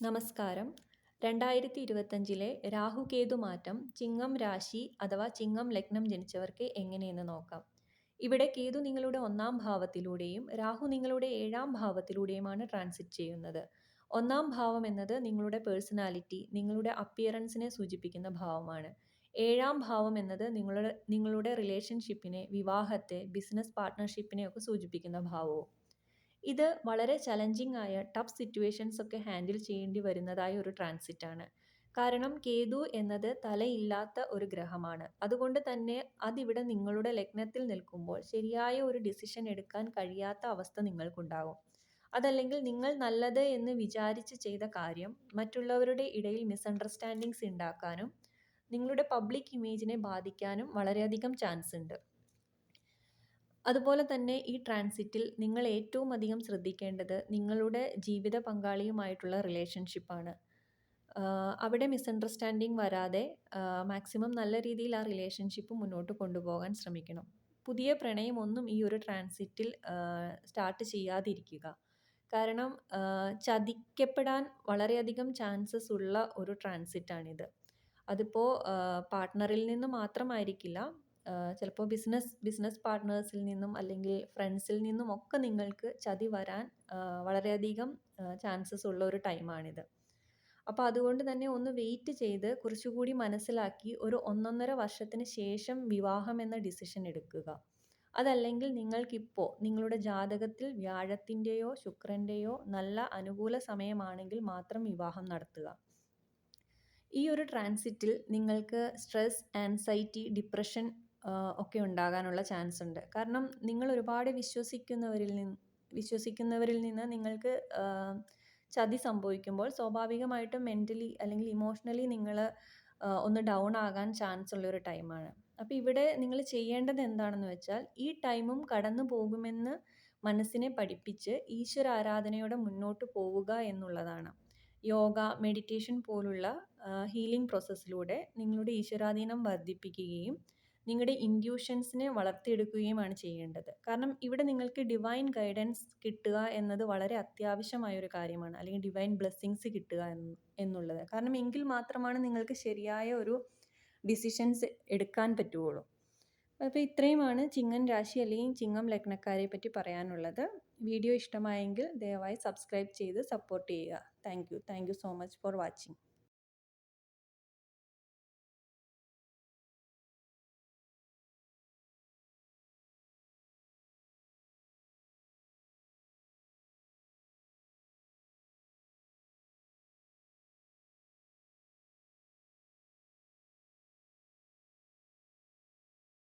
നമസ്കാരം. രണ്ടായിരത്തി ഇരുപത്തഞ്ചിലെ രാഹുകേതു മാറ്റം ചിങ്ങം രാശി അഥവാ ചിങ്ങം ലഗ്നം ജനിച്ചവർക്ക് എങ്ങനെയെന്ന് നോക്കാം. ഇവിടെ കേതു നിങ്ങളുടെ ഒന്നാം ഭാവത്തിലൂടെയും രാഹു നിങ്ങളുടെ ഏഴാം ഭാവത്തിലൂടെയുമാണ് ട്രാൻസിറ്റ് ചെയ്യുന്നത്. ഒന്നാം ഭാവം എന്നത് നിങ്ങളുടെ പേഴ്സണാലിറ്റി നിങ്ങളുടെ അപ്പിയറൻസിനെ സൂചിപ്പിക്കുന്ന ഭാവമാണ്. ഏഴാം ഭാവം എന്നത് നിങ്ങളുടെ നിങ്ങളുടെ റിലേഷൻഷിപ്പിനെ വിവാഹത്തെ ബിസിനസ് പാർട്ട്ണർഷിപ്പിനെ ഒക്കെ സൂചിപ്പിക്കുന്ന ഭാവവും. ഇത് വളരെ ചലഞ്ചിങ് ആയ ടഫ് സിറ്റുവേഷൻസ് ഒക്കെ ഹാൻഡിൽ ചെയ്യേണ്ടി വരുന്നതായ ഒരു ട്രാൻസിറ്റ് ആണ്. കാരണം കേതു എന്നത് തലയില്ലാത്ത ഒരു ഗ്രഹമാണ്. അതുകൊണ്ട് തന്നെ അതിവിടെ നിങ്ങളുടെ ലഗ്നത്തിൽ നിൽക്കുമ്പോൾ ശരിയായ ഒരു ഡിസിഷൻ എടുക്കാൻ കഴിയാത്ത അവസ്ഥ നിങ്ങൾക്കുണ്ടാകും അതല്ലെങ്കിൽ നിങ്ങൾ നല്ലത് എന്ന് വിചാരിച്ച് ചെയ്ത കാര്യം മറ്റുള്ളവരുടെ ഇടയിൽ മിസ്അണ്ടർസ്റ്റാൻഡിങ്സ് ഉണ്ടാക്കാനും നിങ്ങളുടെ പബ്ലിക് ഇമേജിനെ ബാധിക്കാനും വളരെയധികം ചാൻസ് ഉണ്ട്. അതുപോലെ തന്നെ ഈ ട്രാൻസിറ്റിൽ നിങ്ങൾ ഏറ്റവും അധികം ശ്രദ്ധിക്കേണ്ടത് നിങ്ങളുടെ ജീവിത പങ്കാളിയുമായിട്ടുള്ള റിലേഷൻഷിപ്പാണ് അവിടെ മിസ്അണ്ടർസ്റ്റാൻഡിങ് വരാതെ മാക്സിമം നല്ല രീതിയിൽ ആ റിലേഷൻഷിപ്പ് മുന്നോട്ട് കൊണ്ടുപോകാൻ ശ്രമിക്കണം. പുതിയ പ്രണയമൊന്നും ഈ ഒരു ട്രാൻസിറ്റിൽ സ്റ്റാർട്ട് ചെയ്യാതിരിക്കുക. കാരണം ചതിക്കപ്പെടാൻ വളരെയധികം ചാൻസസ് ഉള്ള ഒരു ട്രാൻസിറ്റാണിത് അതിപ്പോൾ പാർട്ട്ണറിൽ നിന്ന് മാത്രമായിരിക്കില്ല ചിലപ്പോൾ ബിസിനസ് ബിസിനസ് പാർട്ട്നേഴ്സിൽ നിന്നും അല്ലെങ്കിൽ ഫ്രണ്ട്സിൽ നിന്നും ഒക്കെ നിങ്ങൾക്ക് ചതി വരാൻ വളരെയധികം ചാൻസസ് ഉള്ള ഒരു ടൈമാണിത് അപ്പോൾ അതുകൊണ്ട് തന്നെ ഒന്ന് വെയിറ്റ് ചെയ്ത് കുറച്ചുകൂടി മനസ്സിലാക്കി ഒരു ഒന്നൊന്നര വർഷത്തിന് ശേഷം വിവാഹം എന്ന ഡിസിഷൻ എടുക്കുക. അതല്ലെങ്കിൽ നിങ്ങൾക്കിപ്പോൾ നിങ്ങളുടെ ജാതകത്തിൽ വ്യാഴത്തിന്റെയോ ശുക്രന്റെയോ നല്ല അനുകൂല സമയമാണെങ്കിൽ മാത്രം വിവാഹം നടത്തുക. ഈ ഒരു ട്രാൻസിറ്റിൽ നിങ്ങൾക്ക് സ്ട്രെസ് ആൻസൈറ്റി ഡിപ്രഷൻ ഒക്കെ ഉണ്ടാകാനുള്ള ചാൻസ് ഉണ്ട്. കാരണം നിങ്ങൾ ഒരുപാട് വിശ്വസിക്കുന്നവരിൽ നിന്ന് വിശ്വസിക്കുന്നവരിൽ നിന്ന് നിങ്ങൾക്ക് ചതി സംഭവിക്കുമ്പോൾ സ്വാഭാവികമായിട്ടും മെന്റലി അല്ലെങ്കിൽ ഇമോഷണലി നിങ്ങൾ ഒന്ന് ഡൗൺ ആകാൻ ചാൻസ് ഉള്ളൊരു ടൈമാണ് അപ്പോൾ ഇവിടെ നിങ്ങൾ ചെയ്യേണ്ടത് എന്താണെന്ന് വെച്ചാൽ ഈ ടൈമും കടന്നു പോകുമെന്ന് മനസ്സിനെ പഠിപ്പിച്ച് ഈശ്വര ആരാധനയോടെ മുന്നോട്ട് പോവുക എന്നുള്ളതാണ്. യോഗ മെഡിറ്റേഷൻ പോലുള്ള ഹീലിംഗ് പ്രോസസ്സിലൂടെ നിങ്ങളുടെ ഈശ്വരാധീനം വർദ്ധിപ്പിക്കുകയും നിങ്ങളുടെ ഇൻഡ്യൂഷൻസിനെ വളർത്തിയെടുക്കുകയുമാണ് ചെയ്യേണ്ടത്. കാരണം ഇവിടെ നിങ്ങൾക്ക് ഡിവൈൻ ഗൈഡൻസ് കിട്ടുക എന്നത് വളരെ അത്യാവശ്യമായ ഒരു കാര്യമാണ്. അല്ലെങ്കിൽ ഡിവൈൻ ബ്ലെസ്സിങ്സ് കിട്ടുക എന്നുള്ളത്. കാരണം എങ്കിൽ മാത്രമാണ് നിങ്ങൾക്ക് ശരിയായ ഒരു ഡിസിഷൻസ് എടുക്കാൻ പറ്റുകയുള്ളൂ അപ്പോൾ ഇത്രയുമാണ് ചിങ്ങൻ രാശി അല്ലെങ്കിൽ ചിങ്ങം ലഗ്നക്കാരെ പറ്റി പറയാനുള്ളത്. വീഡിയോ ഇഷ്ടമായെങ്കിൽ ദയവായി സബ്സ്ക്രൈബ് ചെയ്ത് സപ്പോർട്ട് ചെയ്യുക. Thank you thank you so much for watching